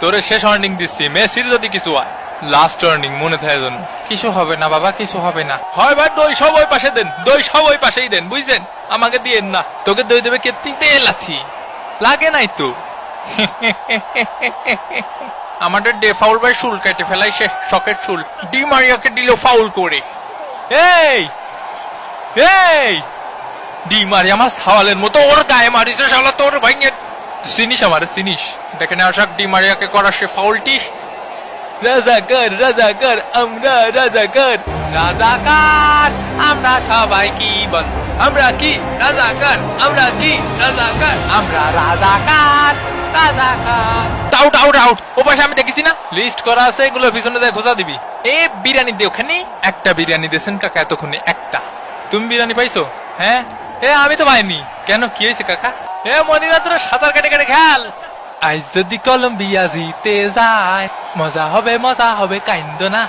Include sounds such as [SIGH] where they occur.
তোরে শেষ ওয়ার্নিং দিচ্ছি। মেসির যদি কিছু হয় লাস্ট ওয়ার্নিং মনে থাকে যেন। কিছু হবে না বাবা, কিছু হবে না। হয় ভাই, দই সব ওই পাশে দেন, দই সব ওই পাশেই দেন, বুঝছেন? আমাকে দিয়েন না। তোকে দই দেবে কেত্তি দে লাথি লাগে নাই তো। [LAUGHS] আমাদের ডে ফাউল ভাই শুল কেটে ফেলাই, সে শকের শুল ডি মারিয়াকে দিল ফাউল করে। এই! এই! ডি মারি আমার সাওয়ালের মতো, ওর গায়ে মারিছে শালা, তোর ভাইঙে চিনিস আমার চিনিস দেখে না আশাক ডি মারিয়াকে করা সে ফাউলটি। রাজাকার রাজাকার আমরা রাজাকার। রাজাকার আমরা সবাই কি বল? আমরা কি রাজাকার? আমরা কি রাজাকার? আমরা রাজাকার রাজাকার। আউট আউট আউট ও পাশে আমি দেখেছি না? লিস্ট করা আছে এগুলো পিছনে দেয় খোঁজা দিবি। এ বিরিয়ানি দে ওখানে। একটা বিরিয়ানি দিয়েছেন কাকা এতক্ষণে একটা। তুমি বিরিয়ানি পাইছো? হ্যাঁ। এ, আমি তো পাইনি। কেন, কি হয়েছে, কাকা? এ মনিরা তোরা সাঁতার কেটে কেটে খেল আজ যদি কলম্বিয়া জিতে যায়, মজা হবে মজা হবে, কাইন্দ না।